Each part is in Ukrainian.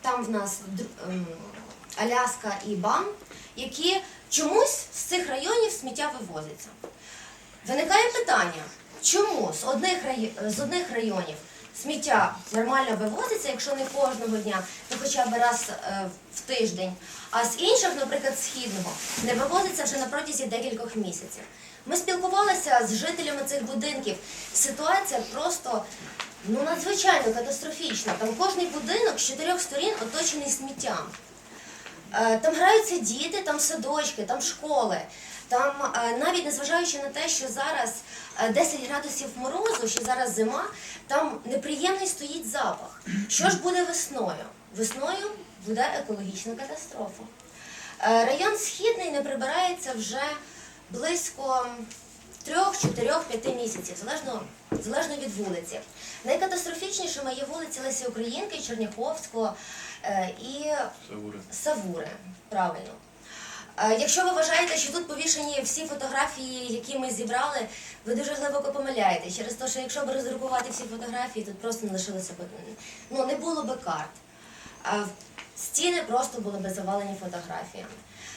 там в нас ем, Аляска і Бам, які чомусь з цих районів сміття вивозиться. Виникає питання, чому з одних, з одних районів сміття нормально вивозиться, якщо не кожного дня, то хоча б раз е, в тиждень, а з інших, наприклад, східного, не вивозиться вже на протязі декількох місяців. Ми спілкувалися з жителями цих будинків. Ситуація просто ну, надзвичайно катастрофічна. Там кожний будинок з чотирьох сторін оточений сміттям. Е, Там граються діти, там садочки, там школи. Там, е, навіть незважаючи на те, що зараз е, 10 градусів морозу, що зараз зима, там неприємний стоїть запах. Що ж буде весною? Весною буде екологічна катастрофа. Е, Район Східний не прибирається вже близько 3-4-5 місяців, залежно, залежно від вулиці. Найкатастрофічнішими є вулиці Лесі Українки, Черняховського е, і Савури. Савури, правильно. Е, Якщо ви вважаєте, що тут повішені всі фотографії, які ми зібрали, ви дуже глибоко помиляєте. Через те, що якщо б роздрукувати всі фотографії, тут просто не лишилося б, ну не було би карт. А стіни просто були б завалені фотографіями.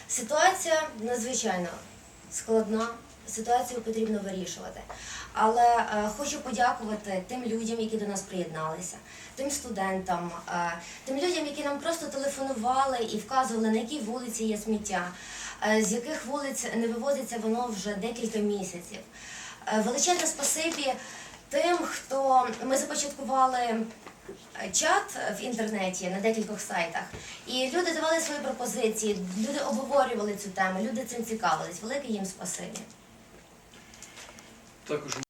Ситуація надзвичайно складна, ситуацію потрібно вирішувати. Але е, хочу подякувати тим людям, які до нас приєдналися, тим студентам, е, тим людям, які нам просто телефонували і вказували, на якій вулиці є сміття, е, з яких вулиць не вивозиться воно вже декілька місяців. Е, величезне спасибі тим, хто ми започаткували чат в інтернеті на декількох сайтах, і люди давали свої пропозиції, люди обговорювали цю тему, люди цим цікавились. Велике їм спасибі. Також